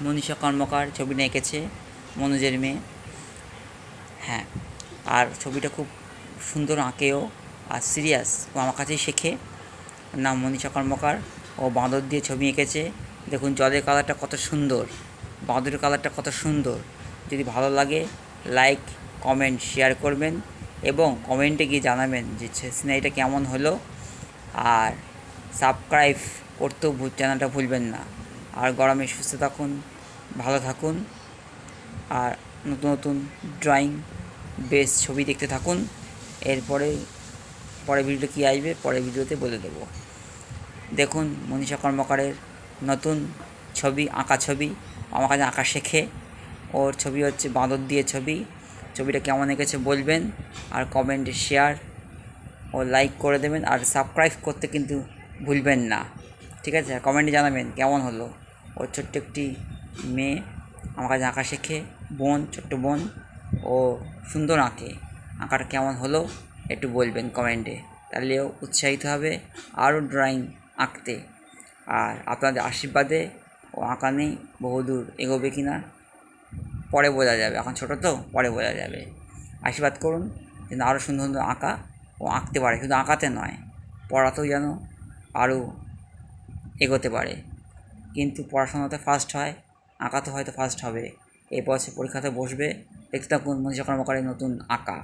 মনীষা কর্মকার ছবিটা এঁকেছে, মনোজের মেয়ে। হ্যাঁ আর ছবিটা খুব সুন্দর আঁকেও, আর সিরিয়াস, ও আমার কাছেই শেখে। নাম মনীষা কর্মকার। ও বাঁদর দিয়ে ছবি এঁকেছে। দেখুন, জলের কালারটা কত সুন্দর। বাঁদরের কালারটা কত সুন্দর। যদি ভালো লাগে, লাইক, কমেন্ট, শেয়ার করবেন এবং কমেন্টে গিয়ে জানাবেন যে সিনারিটা কেমন হলো। আর সাবস্ক্রাইব করতেও চ্যানেলটা ভুলবেন না। আর গরমে সুস্থ থাকুন, ভালো থাকুন, আর নতুন নতুন ড্রয়িং বেস ছবি দেখতে থাকুন। এরপরে, পরের ভিডিওতে কী আসবে, পরের ভিডিওতে বলে দেবো। দেখুন মনীষা কর্মকারের নতুন ছবি, আঁকা ছবি। আমার কাছে আঁকা শেখে। ওর ছবি হচ্ছে বাঁদর দিয়ে ছবি। ছবিটা কেমন এঁকেছে বলবেন, আর কমেন্টে শেয়ার ও লাইক করে দেবেন। আর সাবস্ক্রাইব করতে কিন্তু ভুলবেন না। ঠিক আছে? কমেন্টে জানাবেন কেমন হলো। ওর ছোট্ট একটি মেয়ে আমার কাছে আঁকা শেখে। বোন, ছোট্ট বোন। ও সুন্দর আঁকে। আঁকাটা কেমন হলো একটু বলবেন কমেন্টে তাহলে ও উৎসাহিত হবে আরও ড্রয়িং আঁকতে। আর আপনাদের আশীর্বাদে ও আঁকা নেই, বহুদূর এগোবে কি না, পরে বোঝা যাবে। এখন ছোটো তো, পরে বোঝা যাবে। আশীর্বাদ করুন যেন আরও সুন্দর সুন্দর আঁকা ও আঁকতে পারে। শুধু আঁকাতে নয়, পড়াতেও যেন আরও এগোতে পারে। কিন্তু পড়াশোনাতে ফার্স্ট হয় আঁকাতে হয়তো ফার্স্ট হবে। এ বয়সে পরীক্ষাতে বসবে, দেখতে থাকুন মনীষা কর্মকারের নতুন আঁকা।